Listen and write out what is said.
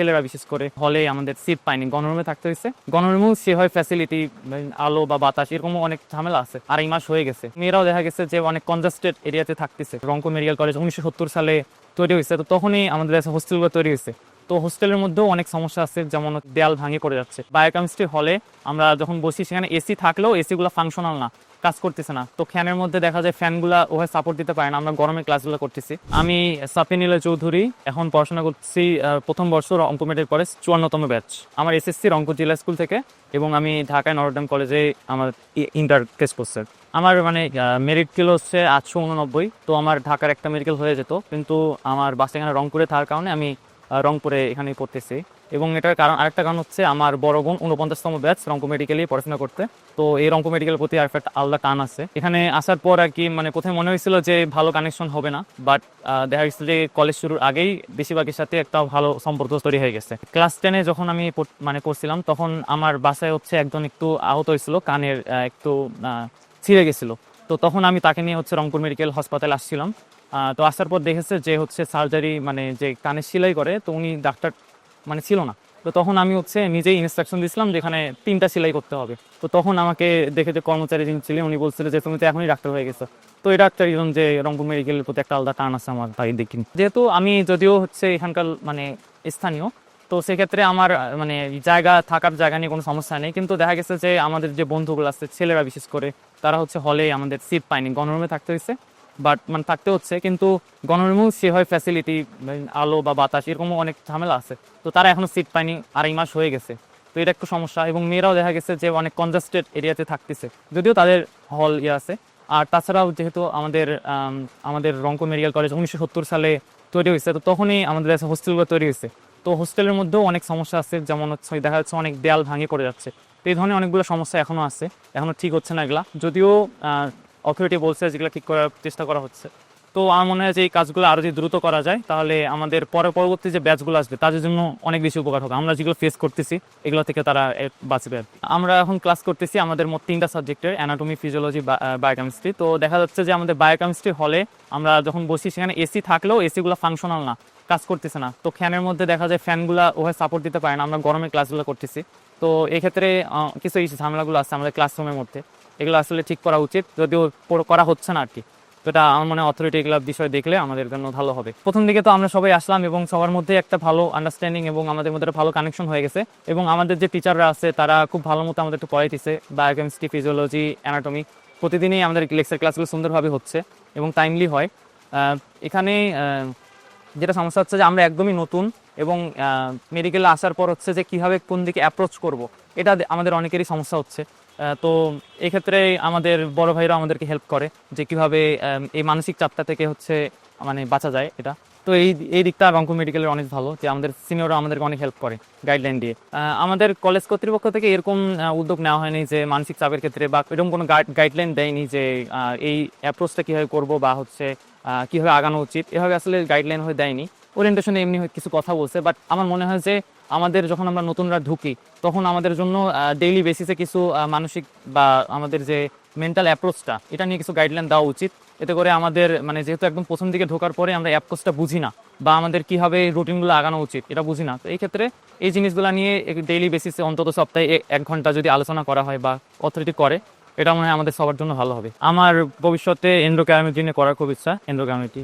ছেলেরা বিশেষ করে হলে আমাদের সিট পায়নি। গণরুমে থাকতে হয়েছে। গণরুমেও সে হয় ফ্যাসিলিটি আলো বা বাতাস এরকম অনেক ঝামেলা আছে। আর আড়াই মাস হয়ে গেছে। মেয়েরাও দেখা গেছে যে অনেক কনজাস্টেড এরিয়াতে থাকতেছে। রংপুর মেডিকেল কলেজ উনিশশো সত্তর সালে তৈরি হয়েছে। তো তখনই আমাদের কাছে হোস্টেলগুলো তৈরি হয়েছে। তো হোস্টেলের মধ্যেও অনেক সমস্যা আছে, যেমন দেয়াল ভাঙে পড়ে যাচ্ছে। বায়োকেমিস্ট্রি হলে আমরা যখন বসি, সেখানে এসি থাকলেও এসিগুলো ফাংশনাল না, কাজ করতেছে না। তো ফ্যানের মধ্যে দেখা যায় ফ্যানগুলা ওভাবে সাপোর্ট দিতে পারে না, আমরা গরমে ক্লাসগুলো করতেছি। আমি সাফিনীলা চৌধুরী, এখন পড়াশোনা করছি প্রথম বর্ষ রংপুর মেডিকেল কলেজ চুয়ান্নতম ব্যাচ আমার এসএসসি রংপুর জেলা স্কুল থেকে এবং আমি ঢাকায় নরডাম কলেজে আমার ইন্টার কেস করছে। আমার মানে মেরিট কিলো হচ্ছে আটশো উননব্বই, তো আমার ঢাকার একটা মেডিকেল হয়ে যেত। কিন্তু আমার বাসা এখানে রংপুরে থাকার কারণে আমি রংপুরে এখানেই পড়তেছি। এবং এটার কারণ আরেকটা কারণ হচ্ছে আমার বড় বোন উনপঞ্চাশতম ব্যাচ রংপুর মেডিকেলেই পড়াশোনা করতে। তো এই রংপুর মেডিকেলের প্রতি একটা আলাদা টান আছে। এখানে আসার পর আর কি মানে প্রথমে মনে হয়েছিল যে ভালো কানেকশন হবে না বাট দেখা গেছে যে কলেজ শুরুর আগেই বেশিরভাগের সাথে একটা ভালো সম্পর্ক তৈরি হয়ে গেছে। ক্লাস টেনে যখন আমি মানে পড়ছিলাম, তখন আমার বাসায় হচ্ছে একজন একটু আহত হয়েছিল, কানের একটু ছিঁড়ে গেছিল। তো তখন আমি তাকে নিয়ে হচ্ছে রংপুর মেডিকেল হাসপাতালে আসছিলাম। তো আসার পর দেখেছে যে হচ্ছে সার্জারি মানে যে কানে সেলাই করে, তো উনি ডাক্তার মানে ছিল না। তো তখন আমি হচ্ছে নিজেই ইনস্ট্রাকশন দিয়েছিলাম যেখানে তিনটা সেলাই করতে হবে। তো তখন আমাকে দেখে যে কর্মচারী যিনি ছিলেন, উনি বলছিল যে তুমি তো এখনই ডাক্তার হয়ে গেছো। তো এটা একটা রিজন যে রংপুর মেডিকেলের প্রতি একটা আলাদা টান আছে আমার তাই দেখি যেহেতু আমি যদিও হচ্ছে এখানকার মানে স্থানীয়, তো সেক্ষেত্রে আমার মানে জায়গা, থাকার জায়গা নিয়ে কোনো সমস্যা নেই। কিন্তু দেখা গেছে যে আমাদের যে বন্ধুগুলো আছে, ছেলেরা বিশেষ করে, তারা হচ্ছে হলে আমাদের সিট পায়নি। গণরুমে থাকতে হয়েছে। বাট মানে থাকতে হচ্ছে, কিন্তু গণরিমুখ সে হয় ফ্যাসিলিটি আলো বা বাতাস, এরকমও অনেক ঝামেলা আছে। তো তারা এখনও সিট পায়নি, আড়াই মাস হয়ে গেছে। তো এটা একটু সমস্যা, এবং মেয়েরাও দেখা গেছে যে অনেক কনজাস্টেড এরিয়াতে থাকতেছে। যদিও তাদের হল ইয়ে আছে। আর তাছাড়াও যেহেতু আমাদের আমাদের রংপুর মেডিকেল কলেজ উনিশশো সত্তর সালে তৈরি হয়েছে, তো তখনই আমাদের কাছে হোস্টেলগুলো তৈরি হয়েছে। তো হোস্টেলের মধ্যেও অনেক সমস্যা আছে, যেমন হচ্ছে দেখা যাচ্ছে অনেক দেয়াল ভাঙে করে যাচ্ছে। তো এই ধরনের অনেকগুলো সমস্যা এখনও আছে, এখনও ঠিক হচ্ছে না এগুলা। যদিও অথরিটি বলছে যেগুলো ঠিক করার চেষ্টা করা হচ্ছে। তো আমার মনে হয় যে এই কাজগুলো আরও যদি দ্রুত করা যায়, তাহলে আমাদের পরে পরবর্তী যে ব্যাচগুলো আসবে, তাদের জন্য অনেক বেশি উপকার হবে। আমরা যেগুলো ফেস করতেছি, এগুলো থেকে তারা বাঁচবে আর আমরা এখন ক্লাস করতেছি আমাদের মোট তিনটা সাবজেক্টের অ্যানাটমি ফিজিওলজি বায়োকেমিস্ট্রি তো দেখা যাচ্ছে যে আমাদের বায়োকেমিস্ট্রি হলে আমরা যখন বসি, সেখানে এসি থাকলেও এসিগুলো ফাংশনাল না, কাজ করতেছে না। তো ফ্যানের মধ্যে দেখা যায় ফ্যানগুলো ওভাবে সাপোর্ট দিতে পারে না। আমরা গরমে ক্লাসগুলো করতেছি। তো এক্ষেত্রে কিছু এই ঝামেলাগুলো আছে আমাদের ক্লাসরুমের মধ্যে। এগুলো আসলে ঠিক করা উচিত, যদিও করা হচ্ছে না আর কি তো এটা আমার মনে অথরিটি এগুলো বিষয় দেখলে আমাদের জন্য ভালো হবে। প্রথম দিকে তো আমরা সবাই আসলাম এবং সবার মধ্যে একটা ভালো আন্ডারস্ট্যান্ডিং এবং আমাদের মধ্যে ভালো কানেকশন হয়ে গেছে এবং আমাদের যে টিচাররা আছে, তারা খুব ভালো মতো আমাদের একটু পড়াইতেছে বায়োকেমিস্ট্রি ফিজিওলজি অ্যানাটমি প্রতিদিনই আমাদের লেকচার ক্লাসগুলো সুন্দরভাবে হচ্ছে এবং টাইমলি হয়। এখানে যেটা সমস্যা হচ্ছে যে আমরা একদমই নতুন এবং মেডিকেলে আসার পর হচ্ছে যে কীভাবে কোন দিকে অ্যাপ্রোচ করব, এটা আমাদের অনেকেরই সমস্যা হচ্ছে। তো এক্ষেত্রে আমাদের বড় ভাইরা আমাদেরকে হেল্প করে যে কীভাবে এই মানসিক চাপটা থেকে হচ্ছে মানে বাঁচা যায় এটা। তো এই এই দিকটা রংপুর মেডিকেলের অনেক ভালো যে আমাদের সিনিয়ররা আমাদেরকে অনেক হেল্প করে গাইডলাইন দিয়ে। আমাদের কলেজ কর্তৃপক্ষ থেকে এরকম উদ্যোগ নেওয়া হয়নি যে মানসিক চাপের ক্ষেত্রে বা এরকম কোনো গাইডলাইন দেয়নি যে এই অ্যাপ্রোচটা কীভাবে করব বা হচ্ছে কীভাবে আগানো উচিত? এভাবে আসলে গাইডলাইন হয়ে দেয়নি। ওরিয়েন্টেশনে এমনি কিছু কথা বলছে বাট আমার মনে হয় যে আমাদের যখন আমরা নতুনরা ঢুকি, তখন আমাদের জন্য ডেইলি বেসিসে কিছু মানসিক বা আমাদের যে মেন্টাল অ্যাপ্রোচটা এটা নিয়ে কিছু গাইডলাইন দেওয়া উচিত। এতে করে আমাদের মানে যেহেতু একদম প্রথম দিকে ঢোকার পরে আমরা অ্যাপ্রোচটা বুঝি না, বা আমাদের কীভাবে রুটিনগুলো আগানো উচিত, এটা বুঝি না। তো এই ক্ষেত্রে এই জিনিসগুলো নিয়ে ডেইলি বেসিসে অন্তত সপ্তাহে এক ঘণ্টা যদি আলোচনা করা হয় বা অথরিটি করে এটা মনে হয় আমাদের সবার জন্য ভালো হবে। আমার ভবিষ্যতে এন্ড্রোক্যামিটি নিয়ে করার খুব ইচ্ছা এন্ড্রোক্যামিটি